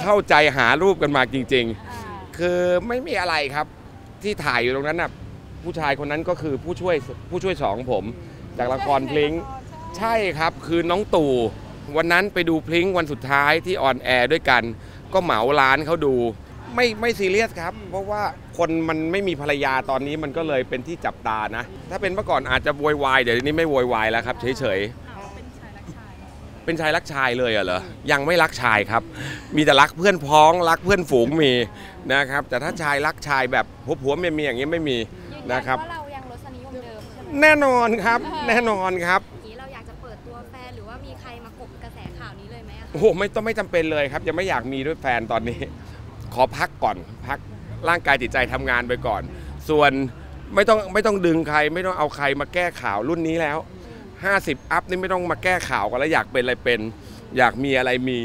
เข้าใจหารูปกันมาจริงอ่าๆคือไม่มีอะไรครับที่ถ่ายอยู่ตรงนั้นน่ะผู้ชายคนนั้นก็คือผู้ช่วยผู้ช่วยสองผม จากละครพลิงใช่ครับคือน้องตู่วันนั้นไปดูพลิงวันสุดท้ายที่ออนแอร์ด้วยกัน ก็เหมาร้านเขาดูไม่ไม่ซีเรียสครับ เพราะว่าคนมันไม่มีภรรยาตอนนี้มันก็เลยเป็นที่จับตานะ ถ้าเป็นเมื่อก่อนอาจจะโวยวายเดี๋ยวนี้ไม่โวยวายแล้วครับเฉยเเป็นชายรักชายเลยอะเหรอ ยังไม่รักชายครับ มีแต่รักเพื่อนพ้องรักเพื่อนฝูงมีนะครับ แต่ถ้าชายรักชายแบบผัวผัวเมียเมียอย่างนี้ไม่มียืนยันนะครับว่าเรายังรสนิยมเดิมใช่ไหมแน่นอนครับ แน่นอนครับอย่างนี้เราอยากจะเปิดตัวแฟนหรือว่ามีใครมากบกระแสข่าวนี้เลยไหมอะคะโอ้โหไม่ต้องไม่จำเป็นเลยครับ ยังไม่อยากมีด้วยแฟนตอนนี้ ขอพักก่อนพักร่างกายจิตใจทำงานไปก่อน ส่วนไม่ต้องไม่ต้องดึงใครไม่ต้องเอาใครมาแก้ข่าวรุ่นนี้แล้ว 50 อัพนี่ไม่ต้องมาแก้ข่าวกันแล้วอยากเป็นอะไรเป็น อยากมีอะไรมี